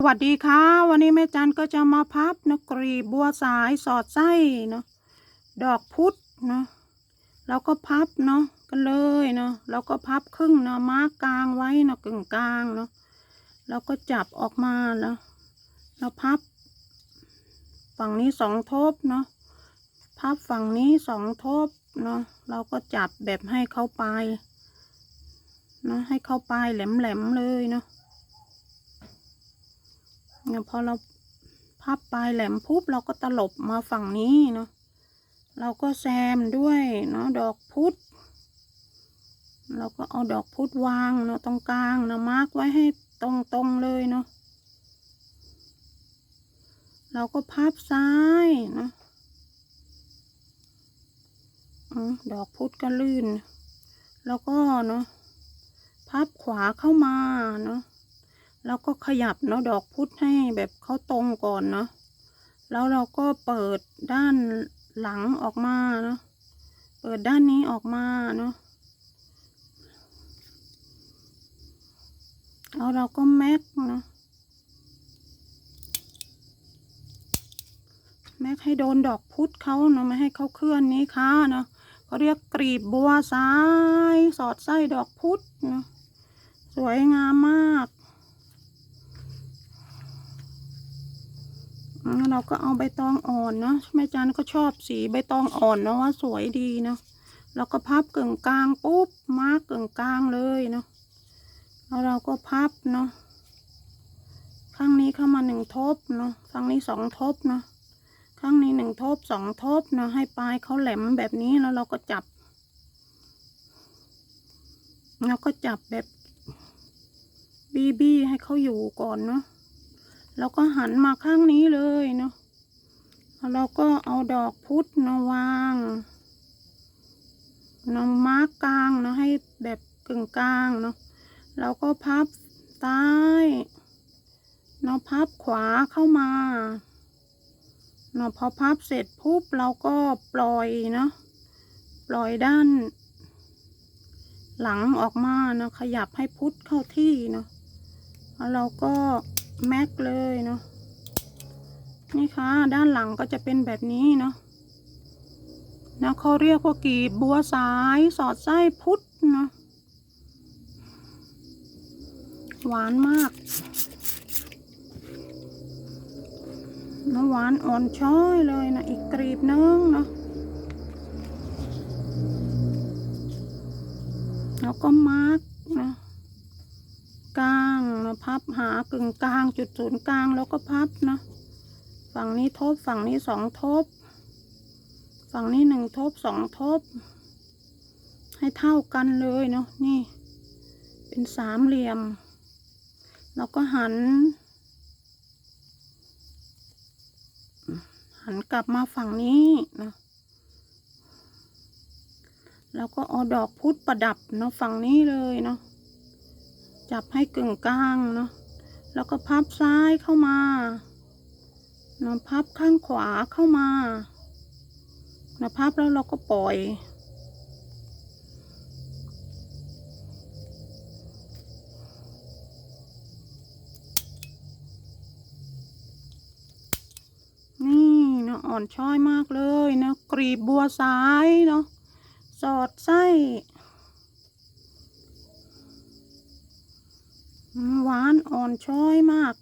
สวัสดีค่ะ วันนี้แม่จันก็จะมาพับนะกรีบบัวสายสอดไส้เนาะดอกพุธเนาะเราก็พับเนาะกันเลยเนาะเราก็พับครึ่งเนาะมาร์กกลางไว้เนาะกึ่งกลางเนาะเราก็จับออกมาแล้วเราพับ ฝั่งนี้สองทบเนาะพับฝั่งนี้สองทบเนาะเราก็จับแบบให้เข้าปลายเนาะให้เข้าปลายแหลมๆเลยเนาะ เนี่ยพอเราพับปลายแหลมปุ๊บเราก็ตลบมาฝั่งนี้เนาะเราก็แซมด้วยเนาะดอกพุธเราก็เอาดอกพุธวางเนาะตรงกลางเนาะมาร์กไว้ให้ตรงๆเลยเนาะเราก็พับซ้ายเนาะดอกพุธก็ลื่น แล้วก็เนาะพับขวาเข้ามาเนาะ แล้วก็ขยับเนาะดอกพุธให้แบบเขาตรงก่อนเนาะแล้วเราก็เปิดด้านหลังออกมาเนาะเปิดด้านนี้ออกมาเนาะแล้วเราก็แม็กเนาะแม็กให้โดนดอกพุธเขาเนาะไม่ให้เขาเคลื่อนนี้ค่ะเนาะเขาเรียกกรีบบัวซ้าย สอดไส้ดอกพุธเนาะสวยงามมาก อ่า เราก็เอาใบตองอ่อนเนาะแม่จันก็ชอบสีใบตองอ่อนเนาะว่าสวยดีเนาะเราก็พับกึ่งกลางปุ๊บมาร์กกึ่งกลางเลยเนาะแล้วเราก็พับเนาะข้างนี้เข้ามาหนึ่งทบเนาะข้างนี้สองทบเนาะข้างนี้หนึ่งทบสองทบเนาะให้ปลายเขาแหลมแบบนี้แล้วเราก็จับเราก็จับแบบบีบีให้เขาอยู่ก่อนเนาะ แล้วก็หันมาข้างนี้เลยเนาะแล้วเราก็เอาดอกพุธเนาะวางเนาะมาร์กกลางเนาะให้แบบกึ่งกลางเนาะแล้วก็พับซ้ายเนาะพับขวาเข้ามาเนาะพอพับเสร็จปุ๊บเราก็ปล่อยเนาะปล่อยด้าน หลังออกมาเนาะขยับให้พุทธเข้าที่เนาะแล้วเราก็ แม็กเลยเนาะนี่ค่ะด้านหลังก็จะเป็นแบบนี้เนาะนะเขาเรียกว่ากีบบัวสายสอดไส้พุทธเนาะหวานมากนะหวานอ่อนช้อยเลยนะอีกกรีบนึงเนาะแล้วก็มาร์กนะกลาะ หากึ่งกลางจุดศูนย์กลางแล้วก็พับนะ ฝั่งนี้ทบฝั่งนี้สองทบ ฝั่งนี้หนึ่งทบสองทบ ให้เท่ากันเลยเนาะนี่ เป็นสามเหลี่ยม แล้วก็หัน หันกลับมาฝั่งนี้นะแล้วก็เอาดอกพุธประดับเนาะฝั่งนี้เลยเนาะจับให้กึ่งกลางเนาะ แล้วก็พับซ้ายเข้ามาเนาะพับข้างขวาเข้ามาเนาะพับแล้วเราก็ปล่อย นี่นะอ่อนช้อยมากเลยนะกรีบบัวซ้ายเนาะสอดไส้ หวานอ่อนช้อยมาก